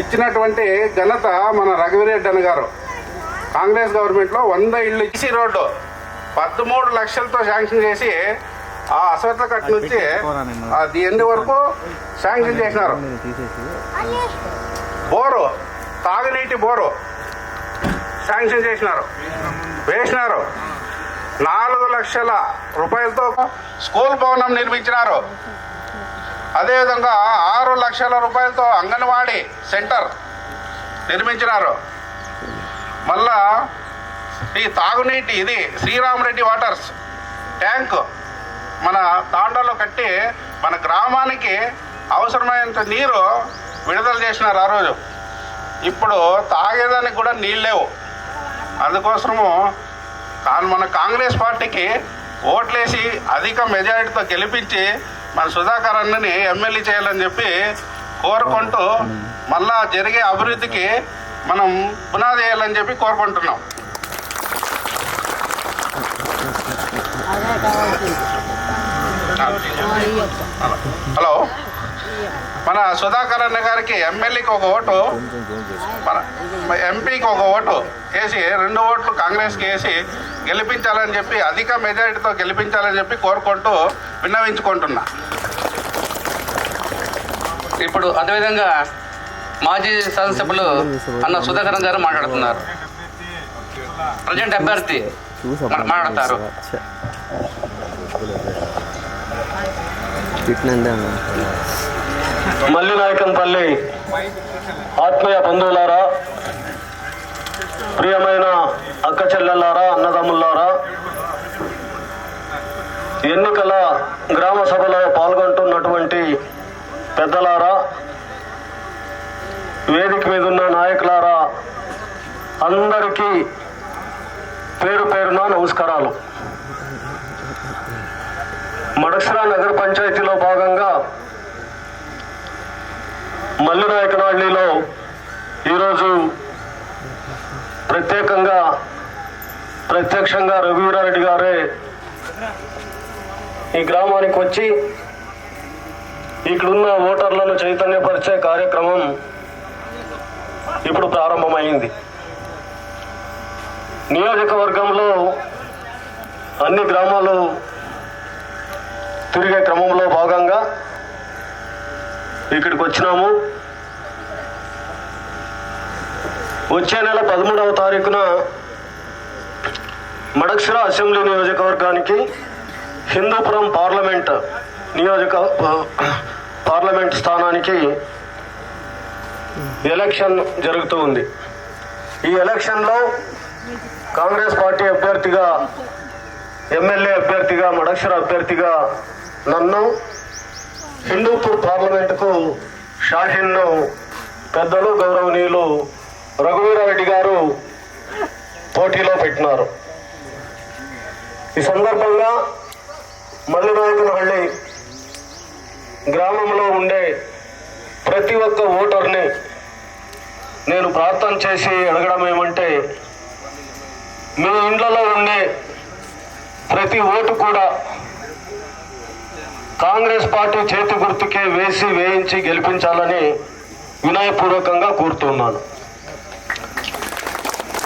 ఇచ్చినటువంటి ఘనత మన రఘువీరెడ్డి అన్న గారు. కాంగ్రెస్ గవర్నమెంట్లో వంద ఇళ్ళు ఇచ్చి రోడ్డు. పదమూడు లక్షలతో శాంక్షన్ చేసి ఆ అశ్వత్థ కట్ నుంచి అది ఎన్ని వరకు శాంక్షన్ చేసినారు. బోరు తాగునీటి బోరు శాంక్షన్ చేసినారు. వేసినారు. నాలుగు లక్షల రూపాయలతో స్కూల్ భవనం నిర్మించినారు. అదేవిధంగా ఆరు లక్షల రూపాయలతో అంగన్వాడీ సెంటర్ నిర్మించినారు. మళ్ళా ఈ తాగునీటి ఇది శ్రీరామరెడ్డి వాటర్స్ ట్యాంక్ మన తాండాలో కట్టి మన గ్రామానికి అవసరమైనంత నీరు విడుదల చేసినారు ఆ రోజు. ఇప్పుడు తాగేదానికి కూడా నీళ్ళు లేవు. అందుకోసము కానీ మన కాంగ్రెస్ పార్టీకి ఓట్లేసి అధిక మెజారిటీతో గెలిపించి మన సుధాకర్ అన్నని ఎమ్మెల్యే చేయాలని చెప్పి కోరుకుంటూ మళ్ళా జరిగే అభివృద్ధికి మనం పునాది వేయాలని చెప్పి కోరుకుంటున్నాం. హలో. మన సుధాకర్ అన్న గారికి ఎమ్మెల్యేకి ఒక ఓటు మన ఎంపీకి ఒక ఓటు వేసి రెండు ఓట్లు కాంగ్రెస్కి వేసి గెలిపించాలని చెప్పి అధిక మెజారిటీతో గెలిపించాలని చెప్పి కోరుకుంటూ విన్నవించుకుంటున్నా. ఇప్పుడు అదేవిధంగా మాజీ శాసనసభ్యులు అన్న సుధాకరన్ గారు మాట్లాడుతున్నారు. ప్రజెంట్ అభ్యర్థి మాట్లాడతారు. మల్లినాయకంపల్లి ఆత్మీయ బంధువులారా ప్రియమైన అక్క చెల్లెల్లారా అన్నదమ్ములారా ఎన్నికల గ్రామ సభలో పాల్గొంటున్నటువంటి పెద్దలారా వేదిక మీద ఉన్న నాయకులారా అందరికీ పేరు పేరున నమస్కారాలు. మడసరా నగర పంచాయతీలో భాగంగా మల్లినాయకనాళ్ళిలో ఈరోజు ప్రత్యేకంగా ప్రత్యక్షంగా రఘువీరారెడ్డి గారే ఈ గ్రామానికి వచ్చి ఇక్కడున్న ఓటర్లను చైతన్యపరిచే కార్యక్రమం ఇప్పుడు ప్రారంభమైంది. నియోజకవర్గంలో అన్ని గ్రామాలు తిరిగే క్రమంలో భాగంగా ఇక్కడికి వచ్చినాము. వచ్చే నెల పదమూడవ తారీఖున మడక్షర అసెంబ్లీ నియోజకవర్గానికి హిందూపురం పార్లమెంట్ నియోజక పార్లమెంట్ స్థానానికి ఎలక్షన్ జరుగుతూ ఉంది. ఈ ఎలక్షన్లో కాంగ్రెస్ పార్టీ అభ్యర్థిగా ఎమ్మెల్యే అభ్యర్థిగా మడక్షర అభ్యర్థిగా నన్ను హిందూపూర్ పార్లమెంటుకు షాహీన్ను పెద్దలు గౌరవనీయులు రఘువీరారెడ్డి గారు పోటీలో పెట్టినారు. ఈ సందర్భంగా మల్లినాయకనహಳ್ಳಿ గ్రామంలో ఉండే ప్రతి ఒక్క ఓటర్ని నేను ప్రార్థన చేసి అడగడం ఏమంటే మీ ఇండ్లలో ఉండే ప్రతి ఓటు కూడా కాంగ్రెస్ పార్టీ చేతి గుర్తుకే వేసి వేయించి గెలిపించాలని వినయపూర్వకంగా కోరుతున్నాను.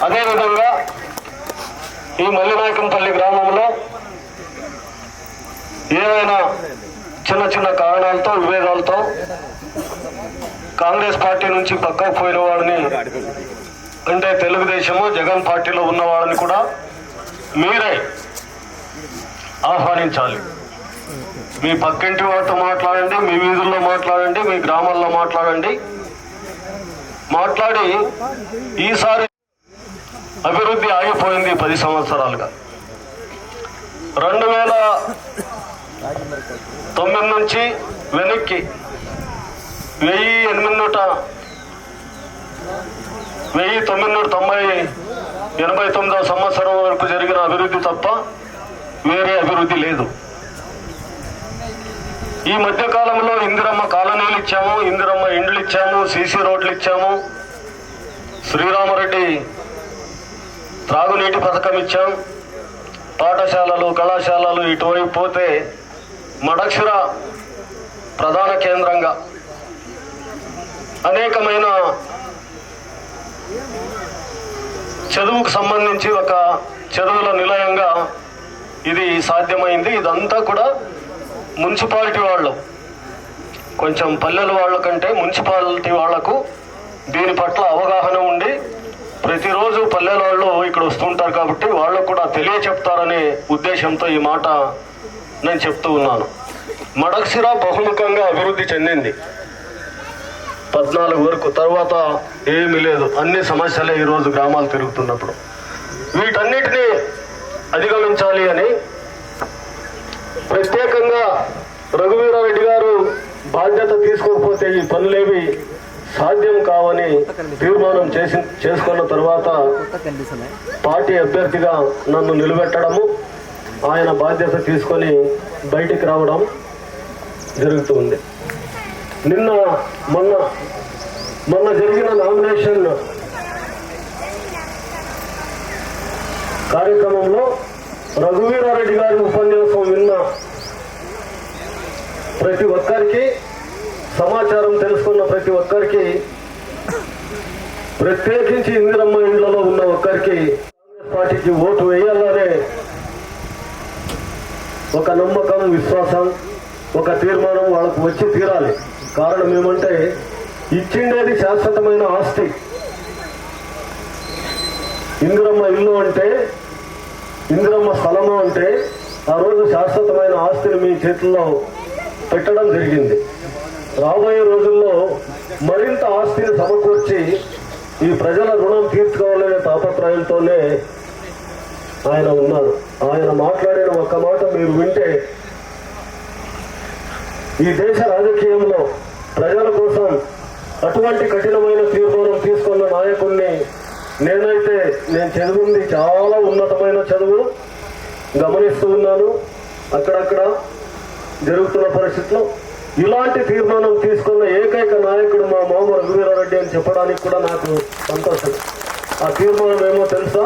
అదేవిధంగా ఈ మల్లినాయకంపల్లి గ్రామంలో ఏవైనా చిన్న చిన్న కారణాలతో విభేదాలతో కాంగ్రెస్ పార్టీ నుంచి పక్కకు పోయిన వాడిని అంటే తెలుగుదేశము జగన్ పార్టీలో ఉన్న వాళ్ళని కూడా మీరే ఆహ్వానించాలి. మీ పక్కింటి వాళ్ళతో మాట్లాడండి మీ వీధుల్లో మాట్లాడండి మీ గ్రామాల్లో మాట్లాడండి. మాట్లాడి ఈసారి అభివృద్ధి ఆగిపోయింది పది సంవత్సరాలుగా. రెండు వేల తొమ్మిది నుంచి వెనక్కి వెయ్యి ఎనిమిది నూట వెయ్యి తొమ్మిది నూట తొంభై ఎనభై తొమ్మిదవ సంవత్సరం వరకు జరిగిన అభివృద్ధి తప్ప వేరే అభివృద్ధి లేదు. ఈ మధ్య కాలంలో ఇందిరమ్మ కాలనీలు ఇచ్చాము ఇందిరమ్మ ఇండ్లు ఇచ్చాము సీసీ రోడ్లు ఇచ్చాము. శ్రీరామరెడ్డి త్రాగునీటి పథకం ఇచ్చాం. పాఠశాలలు కళాశాలలు ఇటువైపు పోతే మడక్షర ప్రధాన కేంద్రంగా అనేకమైన చదువుకు సంబంధించి ఒక చదువుల నిలయంగా ఇది సాధ్యమైంది. ఇదంతా కూడా మున్సిపాలిటీ వాళ్ళు కొంచెం పల్లెల వాళ్ళ కంటే మున్సిపాలిటీ వాళ్ళకు దీని పట్ల అవగాహన ఉండి ప్రతిరోజు పల్లెల వాళ్ళు ఇక్కడ వస్తుంటారు కాబట్టి వాళ్ళకు కూడా తెలియచెప్తారనే ఉద్దేశంతో ఈ మాట నేను చెప్తూ ఉన్నాను. మడక్సిరా బహుముఖంగా అభివృద్ధి చెందింది. పద్నాలుగు వరకు తర్వాత ఏమీ లేదు. అన్ని సమస్యలే ఈరోజు గ్రామాలు తిరుగుతున్నప్పుడు. వీటన్నిటినీ అధిగమించాలి అని ప్రత్యేకంగా రఘువీరారెడ్డి గారు బాధ్యత తీసుకోకపోతే ఈ పనులేవి సాధ్యం కావని తీర్మానం చేసి చేసుకున్న తర్వాత పార్టీ అభ్యర్థిగా నన్ను నిలబెట్టడము ఆయన బాధ్యత తీసుకొని బయటికి రావడం జరుగుతుంది. నిన్న మొన్న మొన్న జరిగిన నామినేషన్ కార్యక్రమంలో రఘువీరారెడ్డి గారి ఉపన్యాసం విన్న ప్రతి ఒక్కరికి సమాచారం తెలుసుకున్న ప్రతి ఒక్కరికి ప్రత్యేకించి ఇందిరమ్మ ఇండ్లలో ఉన్న ఒక్కరికి కాంగ్రెస్ పార్టీకి ఓటు వేయాలనే ఒక నమ్మకం విశ్వాసం ఒక తీర్మానం వాళ్ళకు వచ్చి తీరాలి. కారణం ఏమంటే ఇచ్చిండేది శాశ్వతమైన ఆస్తి. ఇందిరమ్మ ఇల్లు అంటే ఇందిరమ్మ స్థలము అంటే ఆ రోజు శాశ్వతమైన ఆస్తిని మీ చేతుల్లో పెట్టడం జరిగింది. రాబోయే రోజుల్లో మరింత ఆస్తిని సమకూర్చి ఈ ప్రజల రుణం తీర్చుకోవాలనే తాపత్రయంతోనే ఆయన ఉన్నారు. ఆయన మాట్లాడిన ఒక్క మాట మీరు వింటే ఈ దేశ రాజకీయంలో ప్రజల కోసం అటువంటి కఠినమైన తీర్మానం తీసుకున్న నాయకుడిని నేనైతే నేను చదివింది చాలా ఉన్నతమైన చదువు గమనిస్తూ ఉన్నాను. అక్కడక్కడ జరుగుతున్న పరిస్థితుల్లో ఇలాంటి తీర్మానం తీసుకున్న ఏకైక నాయకుడు మా మామ రఘువీరారెడ్డి అని చెప్పడానికి కూడా నాకు సంతోషం. ఆ తీర్మానం ఏమో తెలుసా?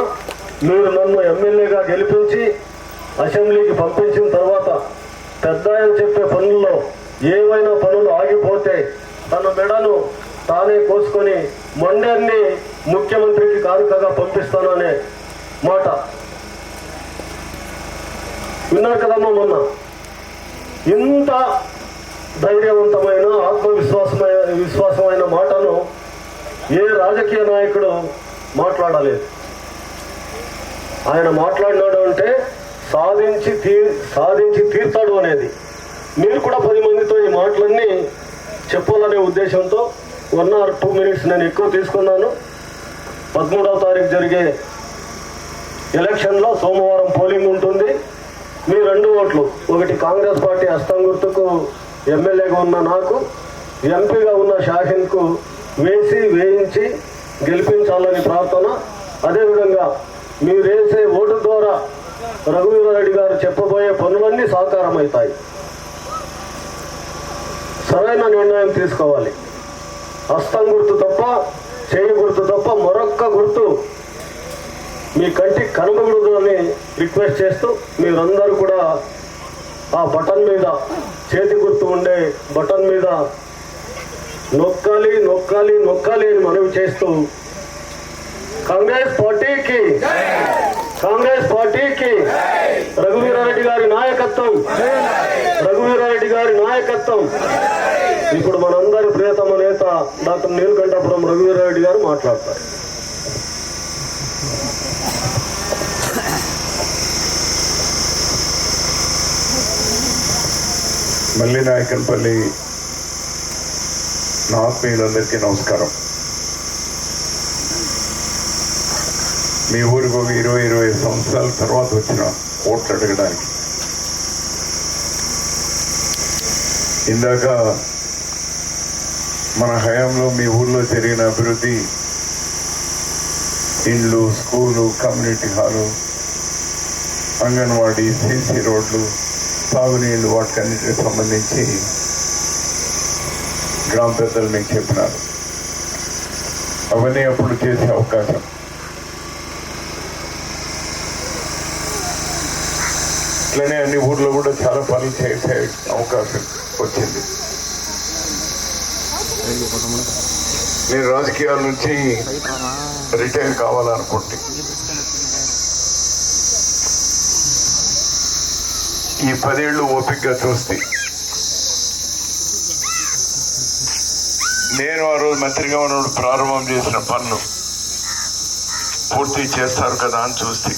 మీరు నన్ను ఎమ్మెల్యేగా గెలిపించి అసెంబ్లీకి పంపించిన తర్వాత పెద్ద చెప్పే పనుల్లో ఏవైనా పనులు ఆగిపోతే తన మెడను తానే కోసుకొని మొండాన్ని ముఖ్యమంత్రికి కానుకగా పంపిస్తాను అనే మాట. విన్నారు కదమ్మా మొన్న? ఇంత ధైర్యవంతమైన ఆత్మవిశ్వాసమైన విశ్వాసమైన మాటను ఏ రాజకీయ నాయకుడు మాట్లాడలేదు. ఆయన మాట్లాడినాడు అంటే సాధించి తీ సాధించి తీర్తాడు అనేది. మీరు కూడా పది మందితో ఈ మాటలన్నీ చెప్పాలనే ఉద్దేశంతో వన్ ఆర్ టూ మినిట్స్ నేను ఎక్కువ తీసుకున్నాను. పదమూడవ తారీఖు జరిగే ఎలక్షన్లో సోమవారం పోలింగ్ ఉంటుంది. మీ రెండు ఓట్లు ఒకటి కాంగ్రెస్ పార్టీ హస్తం గుర్తుకు ఎమ్మెల్యేగా ఉన్న నాకు ఎంపీగా ఉన్న షాహిన్కు వేసి వేయించి గెలిపించాలని ప్రార్థన. అదేవిధంగా మీరు వేసే ఓటు ద్వారా రఘువీరారెడ్డి గారు చెప్పబోయే పనులన్నీ సాకారం అవుతాయి సరైన నిర్ణయం తీసుకోవాలి. హస్తం గుర్తు తప్ప చేయి గుర్తు తప్ప మరొక్క గుర్తు మీ కంటికి కనబడదు అని రిక్వెస్ట్ చేస్తూ మీరందరూ కూడా ఆ బటన్ మీద చేతి గుర్తు ఉండే బటన్ మీద నొక్కాలి నొక్కాలి నొక్కాలి అని మనవి చేస్తూ కాంగ్రెస్ పార్టీకి కాంగ్రెస్ పార్టీకి రఘువీరారెడ్డి గారి నాయకత్వం రఘువీరారెడ్డి గారి నాయకత్వం. ఇప్పుడు మనందరి ప్రియతమ నేత డాక్టర్ నీలకంఠపురం రఘువీరారెడ్డి గారు మాట్లాడతారు. మల్లి నాయకన్పల్లి నా ఆత్మీయులందరికీ నమస్కారం. మీ ఊరికి ఒక ఇరవై ఇరవై సంవత్సరాల తర్వాత వచ్చిన ఓట్లు అడగడానికి. ఇందాక మన హయాంలో మీ ఊర్లో జరిగిన అభివృద్ధి ఇండ్లు school community hall anganwadi CC రోడ్లు సాగునీళ్ళు వాటికన్నిటికి సంబంధించి గ్రామ పెద్దలు మీకు చెప్పినారు. అవన్నీ అప్పుడు చేసే అవకాశం. ఇట్లనే అన్ని ఊర్లో కూడా చాలా పనులు చేసే అవకాశం వచ్చింది. నేను రాజకీయాల నుంచి రిటైర్ కావాలనుకుంటే. ఈ పదేళ్ళు ఓపికగా చూస్తే. నేను ఆ రోజు మంత్రిగా ఉన్నప్పుడు ప్రారంభం చేసిన పన్ను పూర్తి చేస్తారు కదా అని చూస్తే.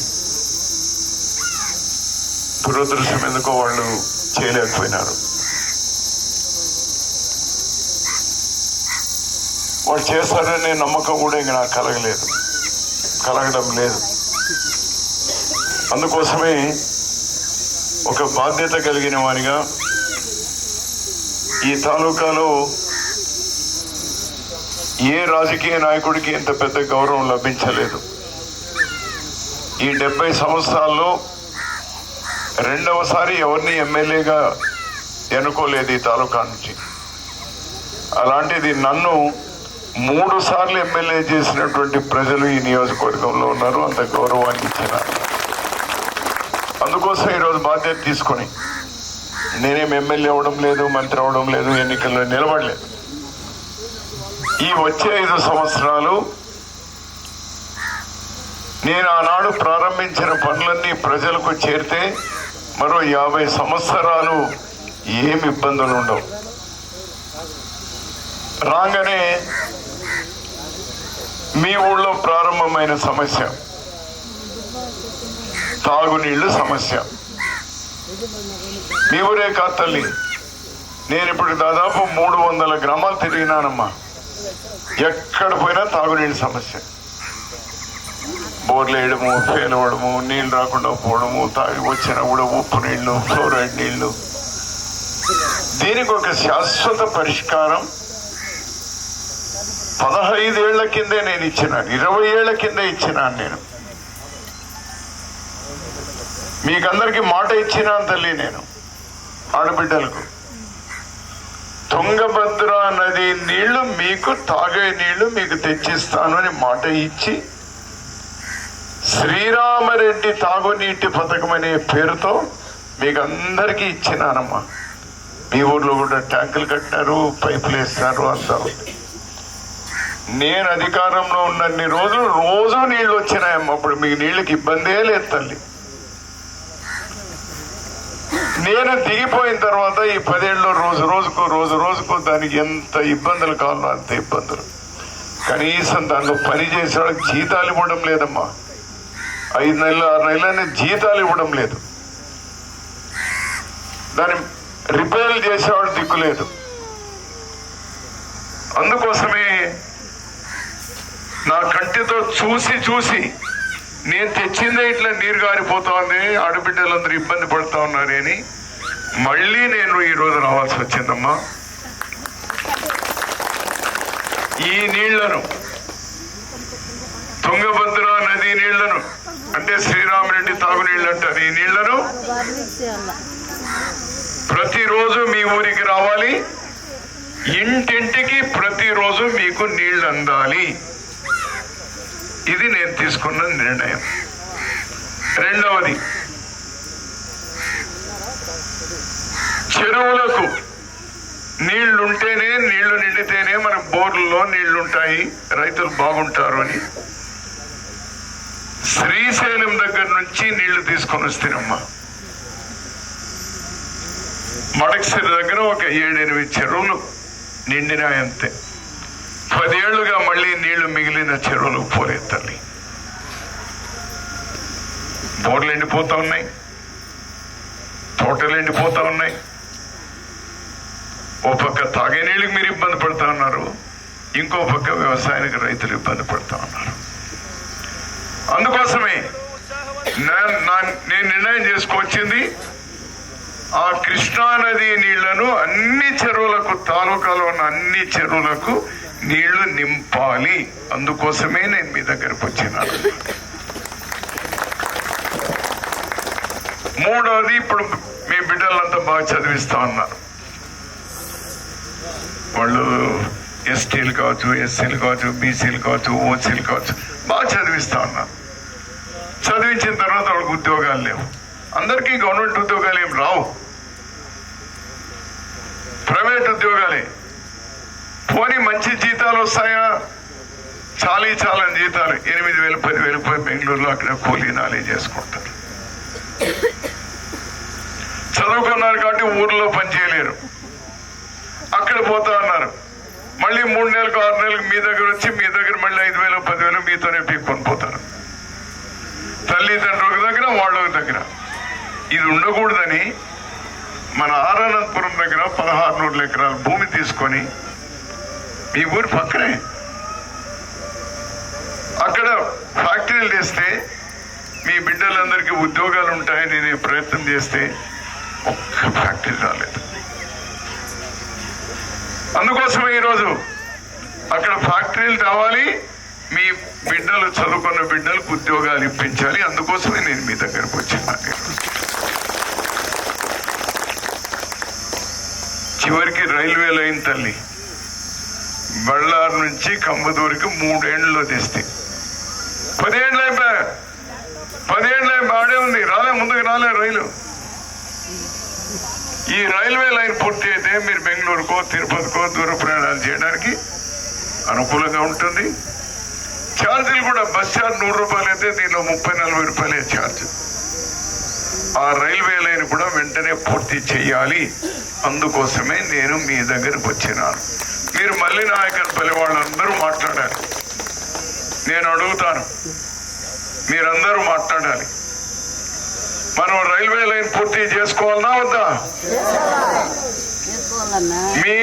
దురదృష్టం ఎందుకో వాళ్ళు చేయలేకపోయినారు. వాళ్ళు చేస్తారనే నమ్మకం కూడా ఇంక నాకు కలగలేదు. కలగడం లేదు. అందుకోసమే ఒక బాధ్యత కలిగిన వారిగా ఈ తాలూకాలో ఏ రాజకీయ నాయకుడికి ఇంత పెద్ద గౌరవం లభించలేదు. ఈ డెబ్బై సంవత్సరాల్లో రెండవసారి ఎవరిని ఎమ్మెల్యేగా ఎన్నుకోలేదు ఈ తాలూకా నుంచి. అలాంటిది నన్ను మూడు సార్లు ఎమ్మెల్యే చేసినటువంటి ప్రజలు ఈ నియోజకవర్గంలో ఉన్నారు అంత గౌరవాన్ని ఇచ్చినారు అందుకోసం ఈరోజు బాధ్యత తీసుకొని నేనేం ఎమ్మెల్యే అవ్వడం లేదు మంత్రి అవ్వడం లేదు ఎన్నికల్లో నిలబడలేదు. ఈ వచ్చే ఐదు సంవత్సరాలు నేను ఆనాడు ప్రారంభించిన పనులన్నీ ప్రజలకు చేరితే మరో యాభై సంవత్సరాలు ఏమి ఇబ్బందులు ఉండవు. రాగానే మీ ఊళ్ళో ప్రారంభమైన సమస్య. తాగునీళ్ళు సమస్య. మీ ఊరే కాదు తల్లి. నేను ఇప్పుడు దాదాపు మూడు వందల గ్రామాలు తిరిగినానమ్మా. ఎక్కడ పోయినా తాగునీళ్ళ సమస్య. బోర్లు వేయడము ఫెయిల్ అవ్వడము నీళ్ళు రాకుండా పోవడము తాగి వచ్చిన కూడా ఉప్పు నీళ్ళు ఫ్లోరైడ్ నీళ్ళు దీనికి ఒక శాశ్వత పరిష్కారం పదహైదేళ్ళ కిందే నేను ఇచ్చినాను ఇరవై ఏళ్ళ కిందే ఇచ్చినాను నేను. మీకందరికి మాట ఇచ్చిన తల్లి నేను ఆడబిడ్డలకు. తుంగభద్ర నది నీళ్ళు మీకు తాగే నీళ్ళు మీకు తెచ్చిస్తాను అని మాట ఇచ్చి శ్రీరామరెడ్డి తాగునీటి పథకం అనే పేరుతో మీకు అందరికీ ఇచ్చినానమ్మా. మీ ఊర్లో కూడా ట్యాంకులు కట్టారు పైపులు వేస్తారు అంతా నేను అధికారంలో ఉన్నన్ని రోజులు రోజు నీళ్ళు వచ్చినాయమ్మా. అప్పుడు మీకు నీళ్ళకి ఇబ్బందే లేదు తల్లి. నేను దిగిపోయిన తర్వాత ఈ పదేళ్ళు రోజు రోజుకు రోజు రోజుకు దానికి ఎంత ఇబ్బందులు కావాలో అంత ఇబ్బందులు. కనీసం దాంట్లో పని చేసేవాళ్ళకి జీతాలు ఇవ్వడం లేదమ్మా. ఐదు నెలలు ఆరు నెలలనే జీతాలు ఇవ్వడం లేదు. దాన్ని రిపేర్లు చేసేవాడు దిక్కు లేదు. అందుకోసమే నా కంటితో చూసి చూసి నేను తెచ్చిందే ఇట్లా నీరు గారిపోతోంది ఆడబిడ్డలందరూ ఇబ్బంది పడుతూ ఉన్నారు అని. మళ్ళీ నేను ఈరోజు రావాల్సి వచ్చిందమ్మా. ఈ నీళ్ళను తుంగభద్ర నది నీళ్ళను అంటే శ్రీరామరెడ్డి తాగునీళ్ళు అంటారు ఈ నీళ్ళను. ప్రతిరోజు మీ ఊరికి రావాలి. ఇంటింటికి ప్రతిరోజు మీకు నీళ్ళు అందాలి. ఇది నేను తీసుకున్న నిర్ణయం. రెండవది చెరువులకు నీళ్ళుంటేనే నీళ్ళు నిండితేనే మన బోర్లలో నీళ్ళుంటాయి రైతులు బాగుంటారు అని. శ్రీశైలం దగ్గర నుంచి నీళ్ళు తీసుకొని వస్తేనమ్మా. మడక్సిరి దగ్గర ఒక ఏడెనిమిది చెరువులు నిండినాయంతే. పదేళ్ళుగా మళ్ళీ నీళ్ళు మిగిలిన చెరువులకు పోరే తల్లి. బోర్లు ఎండిపోతా ఉన్నాయి. తోటలు ఎండిపోతా ఉన్నాయి. ఓ పక్క తాగే నీళ్ళకి మీరు ఇబ్బంది పడతా ఉన్నారు. ఇంకో పక్క వ్యవసాయానికి రైతులు ఇబ్బంది పడతా ఉన్నారు. అందుకోసమే నా- నా- నేను నిర్ణయం చేసుకొచ్చింది ఆ కృష్ణానది నీళ్ళను అన్ని చెరువులకు తాలూకాలో ఉన్న అన్ని చెరువులకు నీళ్ళు నింపాలి. అందుకోసమే నేను మీ దగ్గరకు వచ్చినాను మూడవది ఇప్పుడు మీ బిడ్డలంతా బాగా చదివిస్తా ఉన్నారు వాళ్ళు ఎస్టీలు కావచ్చు ఎస్సీలు కావచ్చు బీసీలు కావచ్చు ఓసీలు కావచ్చు బాగా చదివిస్తా ఉన్నారు చదివించిన తర్వాత వాళ్ళకి ఉద్యోగాలు లేవు. అందరికీ గవర్నమెంట్ ఉద్యోగాలు ఏం రావు. ప్రైవేట్ ఉద్యోగాలే. పోనీ మంచి జీతాలు వస్తాయా? చాలీ చాలని జీతాలు. ఎనిమిది వేలు పది వేలు పోయి బెంగళూరులో అక్కడ కూలీ నాలీ చేసుకుంటారు. చదువుకున్నారు కాబట్టి ఊర్లో పని చేయలేరు. అక్కడ పోతా అన్నారు. మళ్ళీ మూడు నెలలకు ఆరు నెలలకు మీ దగ్గర వచ్చి మీ దగ్గర మళ్ళీ ఐదు వేలు పదివేలు మీతోనే పీక్కొని పోతారు. తల్లిదండ్రుల దగ్గర వాళ్ళ దగ్గర. ఇది ఉండకూడదని మన ఆరానంతపురం దగ్గర పదహారు నూరు ఎకరాల భూమి తీసుకొని మీ ఊరి పక్కనే. అక్కడ ఫ్యాక్టరీలు తెస్తే మీ బిడ్డలందరికీ ఉద్యోగాలు ఉంటాయని నేను ప్రయత్నం చేస్తే ఒక్క ఫ్యాక్టరీ రాలేదు. అందుకోసమే ఈరోజు అక్కడ ఫ్యాక్టరీలు రావాలి మీ బిడ్డలు చదువుకున్న బిడ్డలకు ఉద్యోగాలు ఇప్పించాలి అందుకోసమే నేను మీ దగ్గరకు వచ్చాను. చివరికి రైల్వే లైన్ తల్లి బళ్ళారు నుంచి కంబదూరికి మూడేళ్ళలో తెస్తే. పదేళ్ళు అయిపోయా? పదేళ్ళు అయిపోయి? ఆడే ఉంది. రాలే ముందుకు రాలే రైలు. ఈ రైల్వే లైన్ పూర్తి అయితే మీరు బెంగళూరుకో తిరుపతికో దూర ప్రయాణాలు చేయడానికి అనుకూలంగా ఉంటుంది. ఛార్జీలు కూడా బస్ ఛార్జ్ నూరు రూపాయలు అయితే దీనిలో ముప్పై నలభై రూపాయలే ఛార్జ్. ఆ రైల్వే లైన్ కూడా వెంటనే పూర్తి చేయాలి. అందుకోసమే నేను మీ దగ్గరకు వచ్చినాను. మీరు మళ్ళీ నాయకర్పల్లి వాళ్ళందరూ మాట్లాడాలి. నేను అడుగుతాను. మీరందరూ మాట్లాడాలి. మనం రైల్వే లైన్ పూర్తి చేసుకోవాలన్నా వద్దా? మీ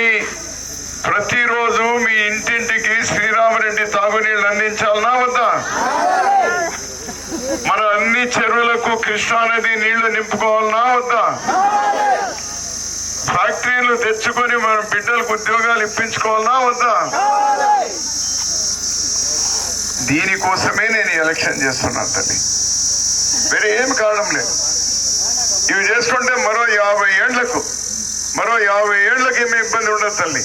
ప్రతిరోజు మీ ఇంటింటికి శ్రీరామరెడ్డి తాగునీళ్ళు అందించాలన్నా వద్దా? మన అన్ని చెరువులకు కృష్ణానది నీళ్ళు నింపుకోవాలన్నా వద్దా? ఫ్యాక్టరీలు తెచ్చుకొని మన బిడ్డలకు ఉద్యోగాలు ఇప్పించుకోవాలా వద్దా? దీనికోసమే నేను ఎలక్షన్ చేస్తున్నాను తల్లి. వేరే ఏం కారణం లేదు. ఇవి చేసుకుంటే మరో యాభై ఏళ్ళకు మరో యాభై ఏళ్ళకి ఏమి ఇబ్బంది ఉండదు తల్లి.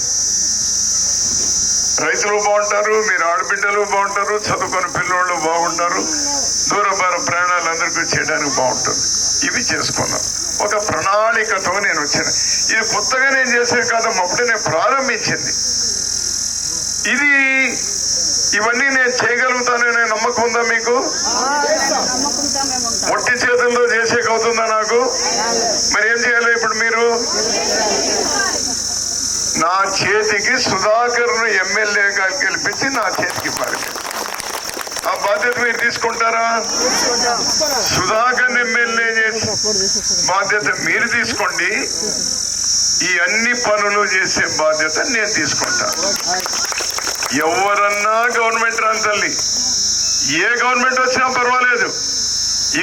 రైతులు బాగుంటారు మీరు ఆడబిడ్డలు బాగుంటారు చదువుకుని పిల్లోళ్ళు బాగుంటారు దూరభార ప్రయాణాలు అందరికీ చేయడానికి బాగుంటుంది. ఇవి చేసుకున్నాం. ఒక ప్రణాళికతో నేను వచ్చాను. ఇది కొత్తగా నేను చేసే కాదు అప్పుడే నేను ప్రారంభించింది. ఇది ఇవన్నీ నేను చేయగలుగుతాననే నమ్మకం ఉందా మీకు? ఒట్టి చేతుల్లో చేసేకి అవుతుందా నాకు? మరి ఏం చేయాలి ఇప్పుడు మీరు? నా చేతికి సుధాకర్ను ఎమ్మెల్యేగా గెలిపించి నా చేతికి ఇవ్వాలి బాధ్యత మీరు తీసుకుంటారా? సుధాకర్ ఎమ్మెల్యే చేసి బాధ్యత మీరు తీసుకోండి. ఈ అన్ని పనులు చేసే బాధ్యత నేను తీసుకుంటాను ఎవరన్నా గవర్నమెంట్ రాని తల్లి. ఏ గవర్నమెంట్ వచ్చినా పర్వాలేదు.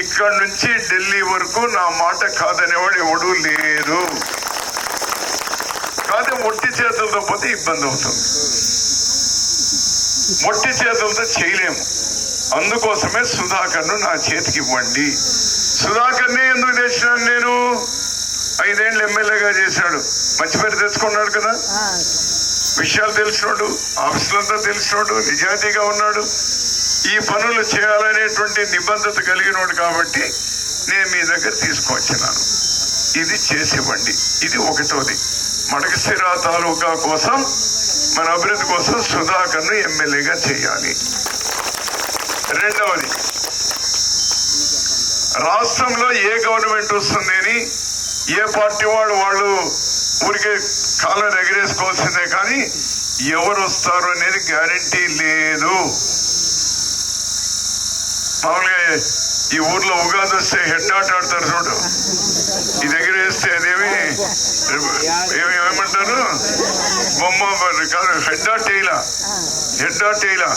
ఇక్కడ నుంచి ఢిల్లీ వరకు నా మాట కాదనేవాడు ఎవడు లేరు కాదే మొట్టి చేతులతో పోతే ఇబ్బంది అవుతుంది. మొట్టి చేతులతో చేయలేము. అందుకోసమే సుధాకర్ను నా చేతికి ఇవ్వండి. సుధాకర్ని ఎందుకు తెచ్చినాను నేను? ఐదేళ్ళు ఎమ్మెల్యేగా చేశాడు. మంచి పేరు తెచ్చుకున్నాడు కదా? విషయాలు తెలిసినోడు ఆఫీసులంతా తెలిసినోడు నిజాయితీగా ఉన్నాడు. ఈ పనులు చేయాలనేటువంటి నిబద్ధత కలిగినోడు కాబట్టి నేను మీ దగ్గర తీసుకువచ్చినాను. ఇది చేసివ్వండి. ఇది ఒకటోది. మడకశిర తాలూకా కోసం మన అభివృద్ధి కోసం సుధాకర్ను ఎమ్మెల్యేగా చేయాలి. రెండవది రాష్ట్రంలో ఏ గవర్నమెంట్ వస్తుంది అని ఏ పార్టీ వాళ్ళు వాళ్ళు ఊరికే కాలం ఎగరేసుకోవాల్సిందే కానీ ఎవరు వస్తారు అనేది గ్యారంటీ లేదు. మామూలుగా ఈ ఊర్లో ఉగాది వస్తే హెడ్ ఆట ఆడతారు చూడు. ఈ దగ్గర వేస్తే అదేమి ఏమి ఏమంటారు? బొమ్మ కాదు హెడ్ ఆ టైలా హెడ్ ఆ టైలా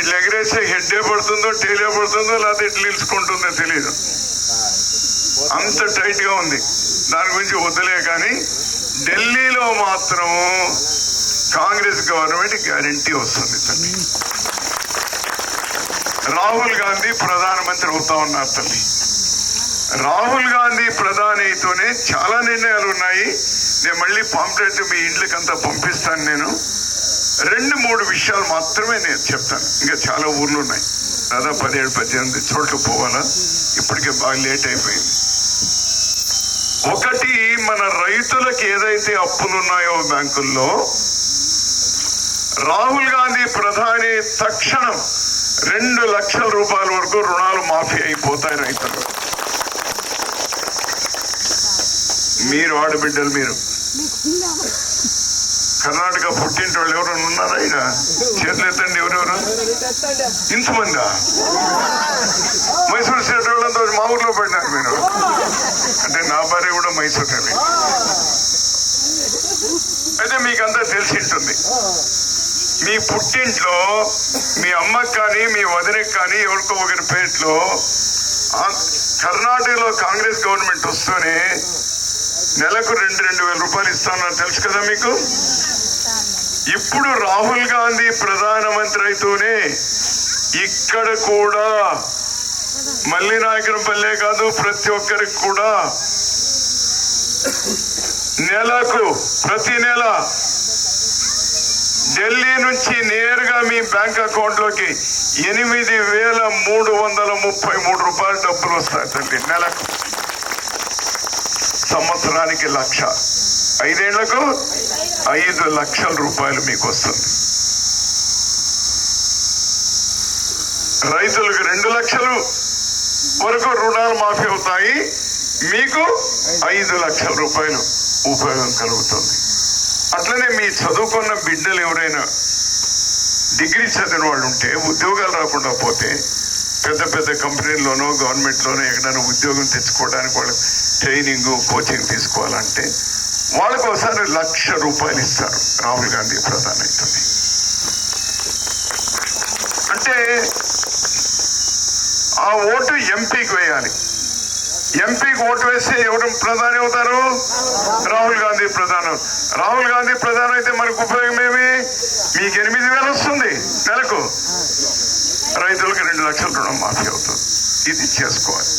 ఇట్లా ఎగరేస్తే హెడ్ ఏ పడుతుందో టేలే పడుతుందో లేకపోతే ఇట్లా నిలుచుకుంటుందో తెలియదు అంత టైట్గా ఉంది. దాని గురించి వద్దలే కానీ ఢిల్లీలో మాత్రం కాంగ్రెస్ గవర్నమెంట్ గ్యారంటీ వస్తుంది తల్లి. రాహుల్ గాంధీ ప్రధానమంత్రి అవుతా ఉన్నారు తల్లి. రాహుల్ గాంధీ ప్రధానితోనే చాలా నిర్ణయాలు ఉన్నాయి. నేను మళ్ళీ పాంప్లెట్ మీ ఇంట్లకంతా పంపిస్తాను నేను. రెండు మూడు విషయాలు మాత్రమే నేను చెప్తాను. ఇంకా చాలా ఊర్లు ఉన్నాయి. దాదాపు పదిహేడు పద్దెనిమిది చోట్ల పోవాలా? ఇప్పటికే బాగా లేట్ అయిపోయింది. ఒకటి మన రైతులకు ఏదైతే అప్పులు ఉన్నాయో బ్యాంకుల్లో రాహుల్ గాంధీ ప్రధాని తక్షణం రెండు లక్షల రూపాయల వరకు రుణాలు మాఫీ అయిపోతాయి రైతులు. మీరు ఆడబిడ్డలు మీరు. కర్ణాటక పుట్టింటి వాళ్ళు ఎవరైనా ఉన్నారా ఇక చేతులు ఎత్తండి ఎవరెవరు? ఇంతమందా మైసూరు స్టేట్ వాళ్ళంతా మా ఊర్లో పడినారు మీరు. అంటే నా భార్య కూడా మైసూరు వెళ్ళి అయితే మీకంతా తెలిసి ఉంటుంది. మీ పుట్టింట్లో మీ అమ్మకి కానీ మీ వదినకి కానీ ఎవరికో ఒకరి పేరులో కర్ణాటకలో కాంగ్రెస్ గవర్నమెంట్ వస్తూనే నెలకు రెండు రెండు వేల రూపాయలు ఇస్తానని తెలుసు కదా మీకు? ఇప్పుడు రాహుల్ గాంధీ ప్రధానమంత్రి అయితూనే ఇక్కడ కూడా మల్లినాయకరపల్లె కాదు ప్రతి ఒక్కరికి కూడా నెలకు ప్రతి నెల ఢిల్లీ నుంచి నేరుగా మీ బ్యాంక్ అకౌంట్లోకి ఎనిమిది వేల మూడు వందల ముప్పై మూడు రూపాయలు డబ్బులు వస్తాయి తల్లి నెలకు. సంవత్సరానికి లక్ష. ఐదేళ్ళకు ఐదు లక్షల రూపాయలు మీకు వస్తుంది. రైతులకు రెండు లక్షలు వరకు రుణాలు మాఫీ అవుతాయి. మీకు ఐదు లక్షల రూపాయలు ఉపయోగం కలుగుతుంది. అట్లనే మీ చదువుకున్న బిడ్డలు ఎవరైనా డిగ్రీ చదివిన వాళ్ళు ఉంటే ఉద్యోగాలు రాకుండా పోతే పెద్ద పెద్ద కంపెనీల్లోనో గవర్నమెంట్లోనో ఎక్కడైనా ఉద్యోగం తెచ్చుకోవడానికి వాళ్ళు ట్రైనింగ్ కోచింగ్ తీసుకోవాలంటే వాళ్ళకు ఒకసారి లక్ష రూపాయలు ఇస్తారు. రాహుల్ గాంధీ ప్రధాని అవుతుంది అంటే ఆ ఓటు ఎంపీకి వేయాలి. ఎంపీకి ఓటు వేస్తే ఎవరు ప్రధాని అవుతారు? రాహుల్ గాంధీ ప్రధానం. రాహుల్ గాంధీ ప్రధానం అయితే మనకు ఉపయోగం ఏమి? మీకు ఎనిమిది వేలు వస్తుంది నెలకు. రైతులకు రెండు లక్షల రుణం మాఫీ అవుతుంది. ఇది చేసుకోవాలి.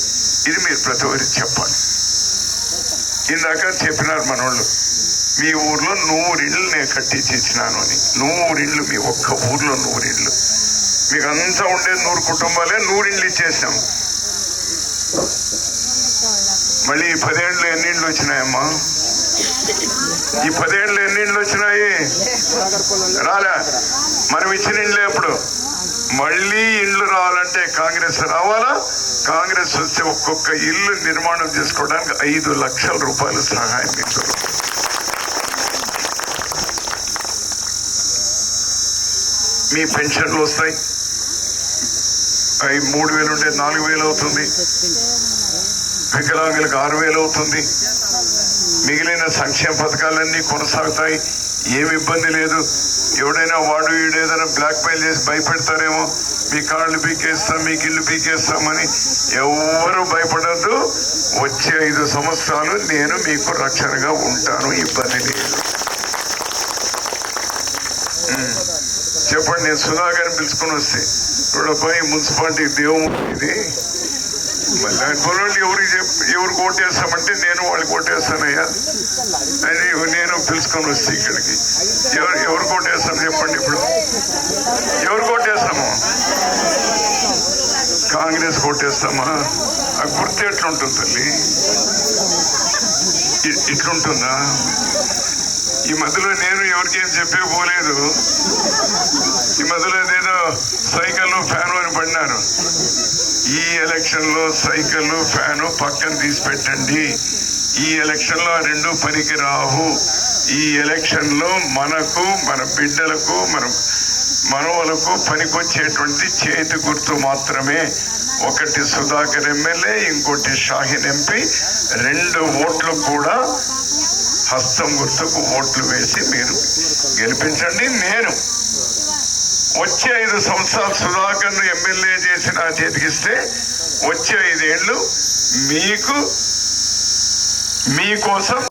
ఇది మీరు ప్రతి ఒక్కరికి చెప్పాలి. ఇందాక చెప్పినారు మనోళ్ళు మీ ఊర్లో నూరిళ్ళు నేను కట్టించి ఇచ్చినాను అని. నూరిళ్ళు మీ ఒక్క ఊర్లో నూరిళ్ళు మీకు అంతా ఉండేది నూరు కుటుంబాలే నూరిళ్ళు ఇచ్చేసాము మళ్ళీ ఈ పదేళ్ళు ఎన్నిళ్ళు వచ్చినాయమ్మా? ఈ పదేళ్ళు ఎన్నిళ్ళు వచ్చినాయి? రాలే. మనం ఇచ్చిన ఇండ్లే ఎప్పుడు మళ్ళీ ఇండ్లు రావాలంటే కాంగ్రెస్ రావాలా? కాంగ్రెస్ వస్తే ఒక్కొక్క ఇల్లు నిర్మాణం చేసుకోవడానికి ఐదు లక్షల రూపాయలు సహాయం ఇస్తారు మీ పెన్షన్లు వస్తాయి. అవి మూడు వేలు ఉంటే నాలుగు వేలు అవుతుంది. వికలాంగులకు ఆరు వేలు అవుతుంది. మిగిలిన సంక్షేమ పథకాలన్నీ కొనసాగుతాయి. ఏమి ఇబ్బంది లేదు. ఎవడైనా వాడు వీడు ఏదైనా బ్లాక్ మెయిల్ చేసి భయపెడతారేమో మీ కార్డులు పీకేస్తాం మీకు ఇల్లు పీకేస్తామని ఎవరు భయపడద్దు. వచ్చే ఐదు సంవత్సరాలు నేను మీకు రక్షణగా ఉంటాను. ఇబ్బంది లేదు. చెప్పండి నేను సుధాకర్ని పిలుచుకొని వస్తే. చూడపోయి మున్సిపాలిటీ దేవుడు ఇది. మళ్ళీ అనుకోవాలి ఎవరికి చెప్పి ఎవరికి ఓటేస్తామంటే నేను వాళ్ళకి ఓటేస్తానయ్యా అని నేను పిలుచుకొని వస్తే ఇక్కడికి. ఎవరు ఎవరు ఓటేస్తాను చెప్పండి ఇప్పుడు. ఎవరు ఓటేస్తాము కాంగ్రెస్ ఓటేస్తామా ఆ గుర్తు ఎట్లుంటుంది తల్లి? ఇట్లుంటుందా? ఈ మధ్యలో నేను ఎవరికి ఏం చెప్పే పోలేదు. ఈ మధ్యలో ఏదో సైకిల్ ఫ్యాన్ అని పడినారు ఈ ఎలక్షన్లో సైకిల్ ఫ్యాను పక్కన తీసి పెట్టండి. ఈ ఎలక్షన్లో రెండు పనికి రావు. ఈ ఎలక్షన్లో మనకు మన బిడ్డలకు మన మనవలకు పనికొచ్చేటువంటి చేతి గుర్తు మాత్రమే. ఒకటి సుధాకర్ ఎమ్మెల్యే ఇంకోటి షాహిన్ ఎంపీ. రెండు ఓట్లు కూడా హస్తం గుర్తుకు ఓట్లు వేసి మీరు గెలిపించండి. నేను వచ్చే ఐదు సంవత్సరాలు సుధాకర్ ఎమ్మెల్యే చేసి నా చేతికిస్తే వచ్చే ఐదేళ్ళు మీకు మీకోసం